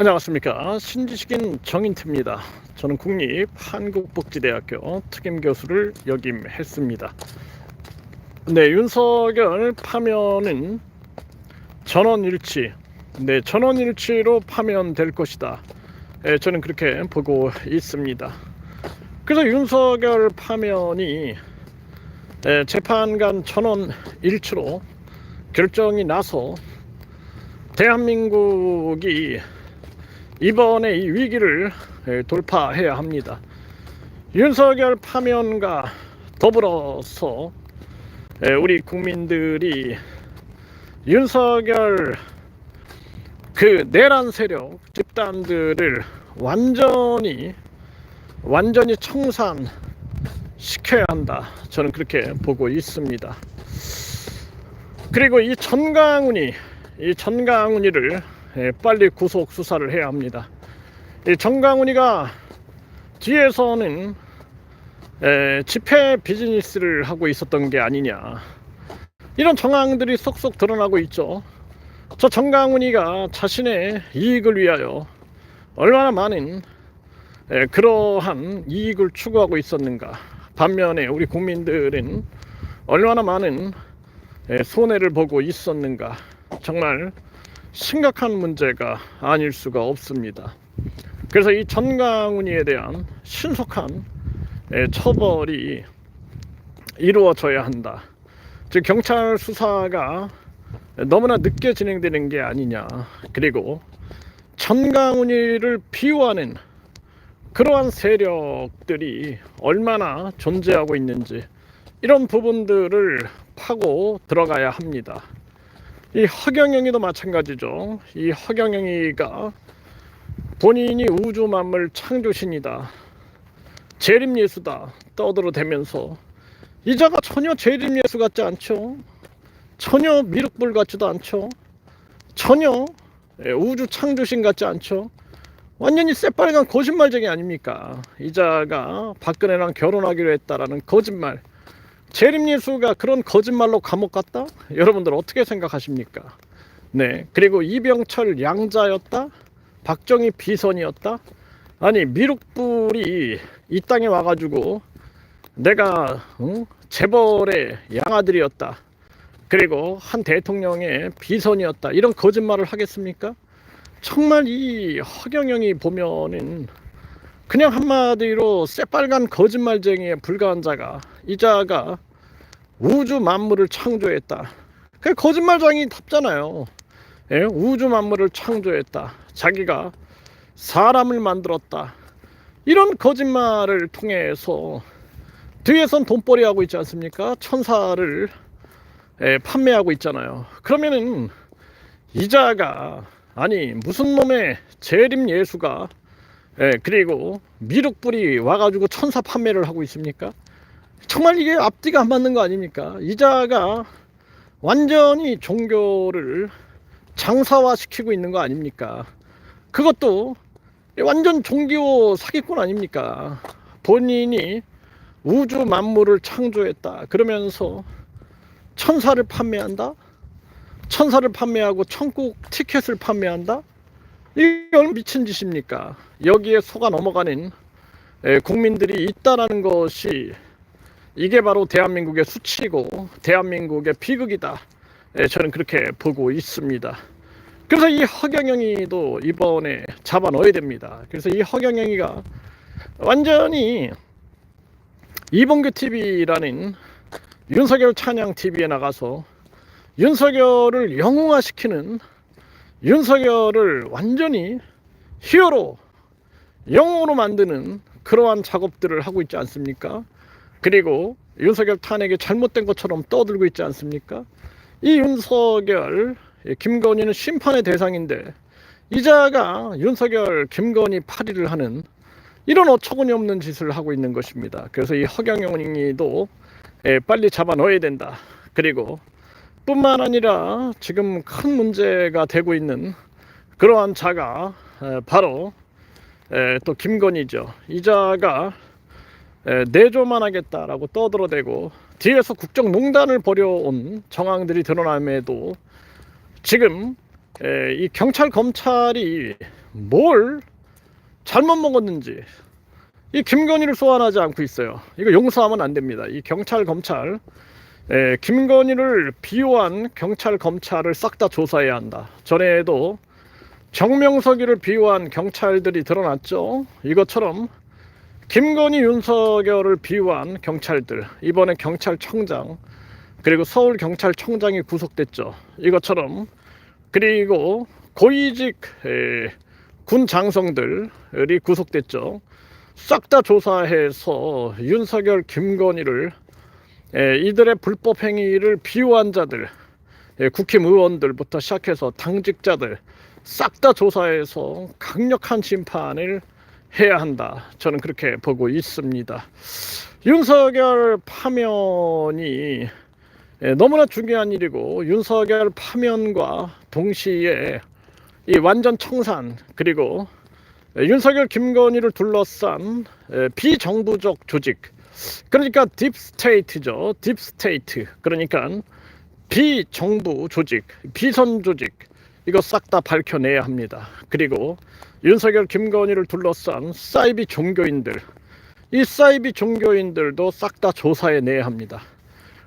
안녕하십니까. 신지식인 정인태입니다. 저는 국립 한국복지대학교 특임교수를 역임했습니다. 네 윤석열 파면은 전원일치. 네 전원일치로 파면될 것이다. 예, 저는 그렇게 보고 있습니다. 그래서 윤석열 파면이 예, 재판관 전원일치로 결정이 나서 대한민국이 이번에 이 위기를 에, 돌파해야 합니다. 윤석열 파면과 더불어서 에, 우리 국민들이 윤석열 그 내란 세력 집단들을 완전히 완전히 청산 시켜야 한다. 저는 그렇게 보고 있습니다. 그리고 이 전강훈이 이 전강훈이를 예, 빨리 구속 수사를 해야 합니다. 이 정강훈이가 뒤에서는 에, 집회 비즈니스를 하고 있었던 게 아니냐 이런 정황들이 쏙쏙 드러나고 있죠. 저 정강훈이가 자신의 이익을 위하여 얼마나 많은 에, 그러한 이익을 추구하고 있었는가. 반면에 우리 국민들은 얼마나 많은 에, 손해를 보고 있었는가. 정말 심각한 문제가 아닐 수가 없습니다. 그래서 이 전강훈이에 대한 신속한 예, 처벌이 이루어져야 한다. 즉 경찰 수사가 너무나 늦게 진행되는 게 아니냐. 그리고 전강훈이를 비호하는 그러한 세력들이 얼마나 존재하고 있는지 이런 부분들을 파고 들어가야 합니다. 이 허경영이도 마찬가지죠. 이 허경영이가 본인이 우주 만물 창조신이다. 재림 예수다. 떠들어 대면서 이자가 전혀 재림 예수 같지 않죠. 전혀 미륵불 같지도 않죠. 전혀 예, 우주 창조신 같지 않죠. 완전히 새빨간 거짓말쟁이 아닙니까? 이자가 박근혜랑 결혼하기로 했다라는 거짓말. 재림 예수가 그런 거짓말로 감옥 갔다? 여러분들 어떻게 생각하십니까? 네. 그리고 이병철 양자였다? 박정희 비선이었다? 아니 미륵불이 이 땅에 와가지고 내가 응? 재벌의 양아들이었다. 그리고 한 대통령의 비선이었다. 이런 거짓말을 하겠습니까? 정말 이 허경영이 보면은 그냥 한마디로 새빨간 거짓말쟁이에 불과한 자가 이 자가 우주 만물을 창조했다. 그 거짓말쟁이 답잖아요. 예? 우주 만물을 창조했다. 자기가 사람을 만들었다. 이런 거짓말을 통해서 뒤에선 돈벌이 하고 있지 않습니까? 천사를 예, 판매하고 있잖아요. 그러면은 이자가 아니 무슨 놈의 재림 예수가 예, 그리고 미륵불이 와가지고 천사 판매를 하고 있습니까? 정말 이게 앞뒤가 안 맞는 거 아닙니까? 이자가 완전히 종교를 장사화 시키고 있는 거 아닙니까? 그것도 완전 종교 사기꾼 아닙니까? 본인이 우주 만물을 창조했다. 그러면서 천사를 판매한다? 천사를 판매하고 천국 티켓을 판매한다? 이건 미친 짓입니까? 여기에 속아 넘어가는 에, 국민들이 있다라는 것이 이게 바로 대한민국의 수치고 대한민국의 비극이다. 에, 저는 그렇게 보고 있습니다. 그래서 이 허경영이도 이번에 잡아 넣어야 됩니다. 그래서 이 허경영이가 완전히 이봉규 TV라는 윤석열 찬양 TV에 나가서 윤석열을 영웅화시키는 윤석열을 완전히 히어로 영웅으로 만드는 그러한 작업들을 하고 있지 않습니까? 그리고 윤석열 탄핵이 잘못된 것처럼 떠들고 있지 않습니까? 이 윤석열 김건희는 심판의 대상인데 이자가 윤석열 김건희 파리를 하는 이런 어처구니 없는 짓을 하고 있는 것입니다. 그래서 이 허경영이도 빨리 잡아 넣어야 된다. 그리고 뿐만 아니라 지금 큰 문제가 되고 있는 그러한 자가 바로 또 김건희죠. 이 자가 내조만 하겠다라고 떠들어대고 뒤에서 국정농단을 벌여온 정황들이 드러남에도 지금 에, 이 경찰 검찰이 뭘 잘못 먹었는지 이 김건희를 소환하지 않고 있어요. 이거 용서하면 안 됩니다. 이 경찰 검찰 에, 김건희를 비호한 경찰 검찰을 싹 다 조사해야 한다. 전에도 정명석이를 비호한 경찰들이 드러났죠. 이것처럼 김건희 윤석열을 비호한 경찰들 이번에 경찰청장 그리고 서울 경찰청장이 구속됐죠. 이것처럼 그리고 고위직 에, 군 장성들이 구속됐죠. 싹 다 조사해서 윤석열, 김건희를 에, 이들의 불법 행위를 비호한 자들, 에, 국힘 의원들부터 시작해서 당직자들 싹 다 조사해서 강력한 심판을 해야 한다. 저는 그렇게 보고 있습니다. 윤석열 파면이 에, 너무나 중요한 일이고 윤석열 파면과 동시에 이 완전 청산 그리고 에, 윤석열 김건희를 둘러싼 에, 비정부적 조직 그러니까 딥스테이트죠. 딥스테이트 그러니까 비정부 조직 비선 조직. 이거 싹 다 밝혀내야 합니다. 그리고 윤석열 김건희를 둘러싼 사이비 종교인들. 이 사이비 종교인들도 싹 다 조사해내야 합니다.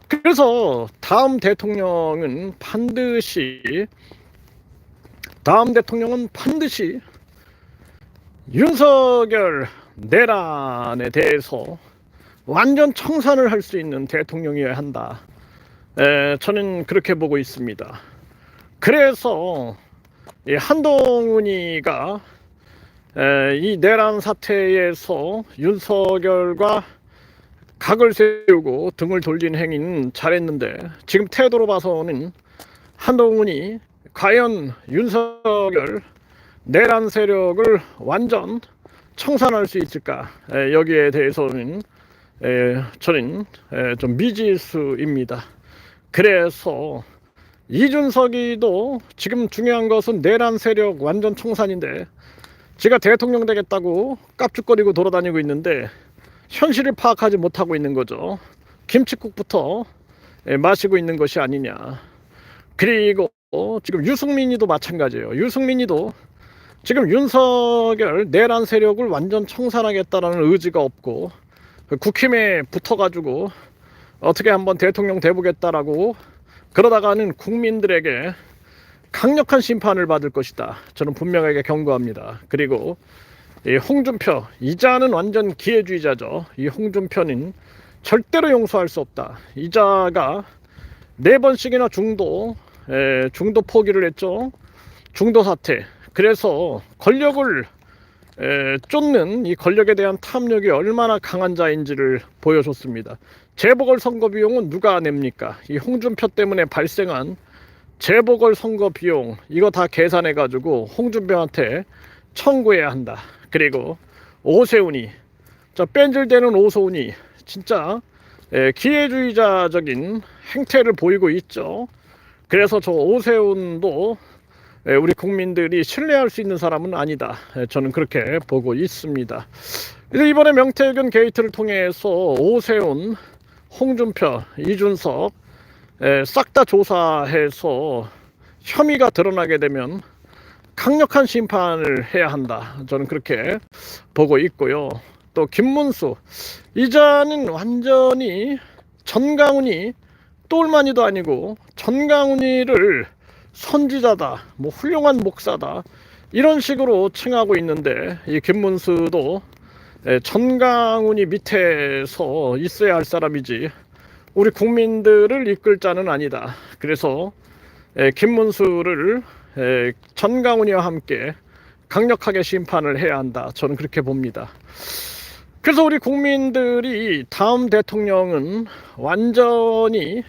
그래서 다음 대통령은 반드시 다음 대통령은 반드시 윤석열 내란에 대해서 완전 청산을 할 수 있는 대통령이어야 한다. 에, 저는 그렇게 보고 있습니다. 그래서 이 한동훈이가 에, 이 내란 사태에서 윤석열과 각을 세우고 등을 돌린 행위는 잘했는데 지금 태도로 봐서는 한동훈이 과연 윤석열 내란 세력을 완전 청산할 수 있을까 에, 여기에 대해서는 에, 저는 에, 좀 미지수입니다. 그래서 이준석이도 지금 중요한 것은 내란 세력 완전 청산인데 제가 대통령 되겠다고 깝죽거리고 돌아다니고 있는데 현실을 파악하지 못하고 있는 거죠. 김치국부터 에, 마시고 있는 것이 아니냐. 그리고 지금 유승민이도 마찬가지예요. 유승민이도 지금 윤석열 내란 세력을 완전 청산하겠다라는 의지가 없고 그 국힘에 붙어가지고 어떻게 한번 대통령 돼보겠다라고 그러다가는 국민들에게 강력한 심판을 받을 것이다. 저는 분명하게 경고합니다. 그리고 이 홍준표 이자는 완전 기회주의자죠. 이 홍준표는 절대로 용서할 수 없다. 이자가 네 번씩이나 중도 에, 중도 포기를 했죠. 중도 사태. 그래서 권력을 에, 쫓는 이 권력에 대한 탐욕이 얼마나 강한 자인지를 보여줬습니다. 재보궐 선거 비용은 누가 냅니까? 이 홍준표 때문에 발생한 재보궐 선거 비용 이거 다 계산해 가지고 홍준표한테 청구해야 한다. 그리고 오세훈이 저 뺀질대는 오세훈이 진짜 에, 기회주의자적인 행태를 보이고 있죠. 그래서 저 오세훈도 에, 우리 국민들이 신뢰할 수 있는 사람은 아니다. 에, 저는 그렇게 보고 있습니다. 이번에 명태균 게이트를 통해서 오세훈, 홍준표, 이준석 싹 다 조사해서 혐의가 드러나게 되면 강력한 심판을 해야 한다. 저는 그렇게 보고 있고요. 또 김문수 이자는 완전히 전강훈이 똘마니도 아니고 전강훈이를 선지자다, 뭐 훌륭한 목사다 이런 식으로 칭하고 있는데 이 김문수도 에, 전강훈이 밑에서 있어야 할 사람이지 우리 국민들을 이끌 자는 아니다. 그래서 에, 김문수를 에, 전강훈이와 함께 강력하게 심판을 해야 한다. 저는 그렇게 봅니다. 그래서 우리 국민들이 다음 대통령은 완전히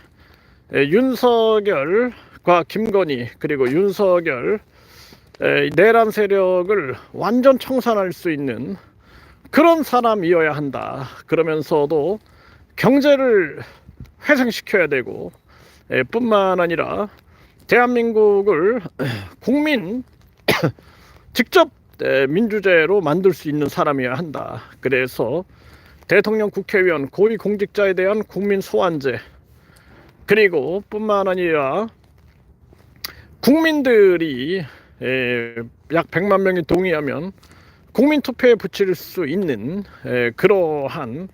에, 윤석열 과 김건희 그리고 윤석열 에, 내란 세력을 완전 청산할 수 있는 그런 사람이어야 한다. 그러면서도 경제를 회생시켜야 되고 에, 뿐만 아니라 대한민국을 국민 직접 에, 민주제로 만들 수 있는 사람이어야 한다. 그래서 대통령, 국회의원, 고위공직자에 대한 국민 소환제 그리고 뿐만 아니라 국민들이 에, 약 100만 명이 동의하면 국민 투표에 붙일 수 있는 에, 그러한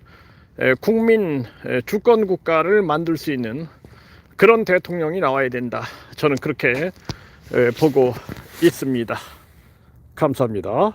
에, 국민 에, 주권 국가를 만들 수 있는 그런 대통령이 나와야 된다. 저는 그렇게 에, 보고 있습니다. 감사합니다.